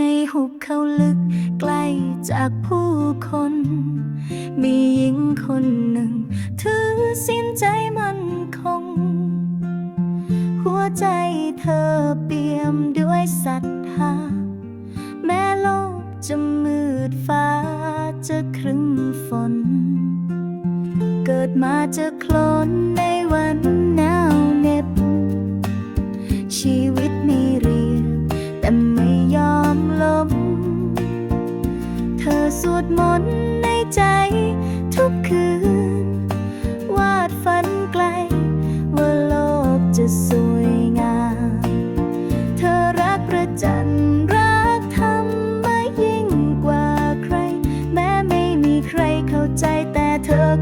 ในหุบเขาลึกใกล้จากผู้คน มีหญิงคนหนึ่ง ถือสินใจมันคง หัวใจเธอเปี่ยมด้วยศรัทธา แม้โลกจะมืดฟ้าจะครึ้มฝน เกิดมาจะโคลน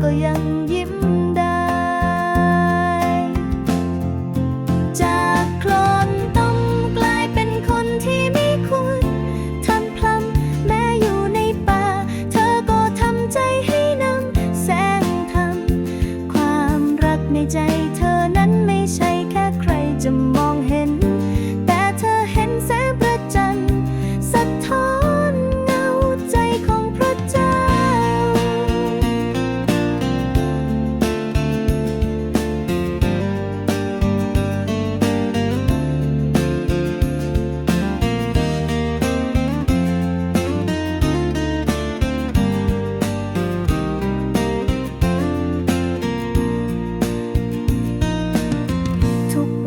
ก็ยังยิ้ม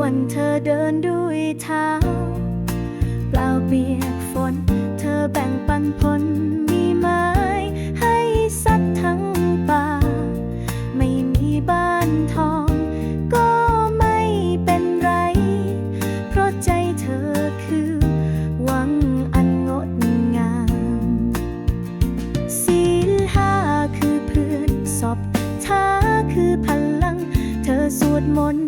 วันเธอเดินด้วยเท้า เปล่าเปียกฝน เธอแบ่งปันผลมีไม้ให้สัตว์ทั้งป่า ไม่มีบ้านทอง ก็ไม่เป็นไร เพราะใจเธอคือ หวังอันงดงามศีลห้าคือเพื่อนสอบท้าคือพลัง เธอสวดมนต์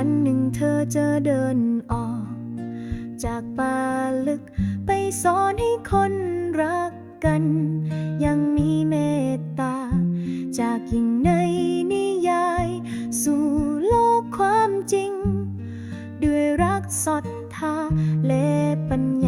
วันหนึ่งเธอจะเดินออก จากป่าลึกไปสอนให้คนรักกัน ยังมีเมตตา จากยิ่งในนิยาย สู่โลกความจริง ด้วยรักศรัทธาและปัญญา